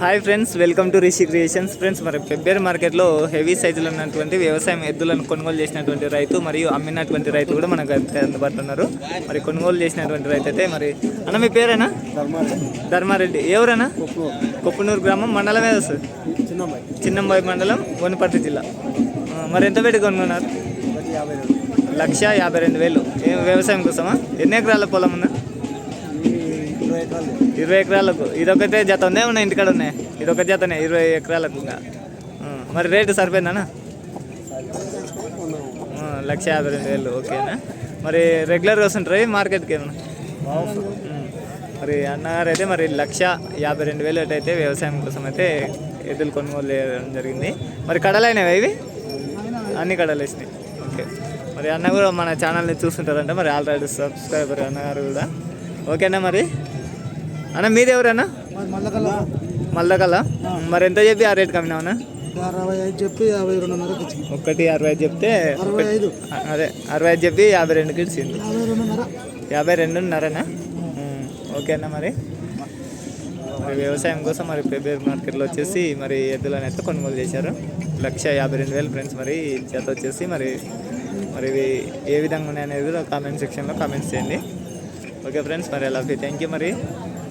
Hi friends welcome to Rishi creations. Friends మరి పెబ్బేరు మార్కెట్లో heavy సైజులో ఉన్నటువంటి వ్యవసాయం ఎద్దులను కొనుగోలు చేసినటువంటి రైతు మరియు అమ్మినటువంటి రైతు కూడా మనకు అందుబాటులో ఉన్నారు. మరి కొనుగోలు చేసినటువంటి రైతు అయితే మరి అన్న మీ పేరేనా? ధర్మారెడ్డి. ఎవరన్నా? కొప్పునూరు గ్రామం మండలం ఏదో చిన్నమ్మాయి చిన్నంబాయి మండలం వనపర్తి జిల్లా. మరి ఎంత పెట్టి కొనుక్కున్నారు? లక్ష యాభై రెండు వేలు. ఏం వ్యవసాయం కోసమా? ఎన్ని ఎకరాల పొలం ఉందా ఇరవై ఎకరాలకు. ఇదొకటే జత ఉన్నాయి ఉన్నాయి ఇంటికాడ ఉన్నాయి ఇదొక జతనే ఇరవై ఎకరాలకు ఇంకా. మరి రేటు సరిపోయిందనా లక్ష యాభై రెండు వేలు ఓకేనా మరి రెగ్యులర్గా వస్తుంటారు మార్కెట్కి ఏమన్నా? మరి అన్నగారు అయితే మరి లక్ష యాభై రెండు వేలు అయితే వ్యవసాయం కోసం అయితే ఎద్దులు కొనుగోలు చేయడం జరిగింది. మరి కడలైనవి ఇవి? అన్ని కడలు వేసినాయి. ఓకే. మరి అన్న కూడా మన ఛానల్ని చూస్తుంటారంటే. మరి ఆల్రెడీ సబ్స్క్రైబర్ అన్నగారు కూడా. ఓకేనా మరి. అన్న మీది ఎవరన్నా మల్లకల్లా? మరి ఎంత చెప్పి ఆ రేట్ కమ్మినావన్నా అరవై ఐదు చెప్పి యాభై రెండున్నరకి ఇచ్చింది ఒకటి అరవై ఐదు చెప్తే అరవై ఐదు. అదే అరవై ఐదు చెప్పి యాభై రెండుకి ఇచ్చింది. యాభై రెండున్నర. యాభై రెండున్నరనా? ఉమ్, ఓకేనా మరి. మరి వ్యవసాయం కోసం మరి ఫిబ్రవరి మార్కెట్లో వచ్చేసి మరి ఎద్దులను అయితే కొనుగోలు చేశారు. లక్ష యాభై రెండు వేలు ఫ్రెండ్స్ మరి జత వచ్చేసి మరి మరి ఇవి ఏ విధంగా ఉన్నాయనేది కామెంట్ సెక్షన్లో కామెంట్స్ చేయండి. ఓకే ఫ్రెండ్స్ మరి అలా థ్యాంక్ యూ మరి.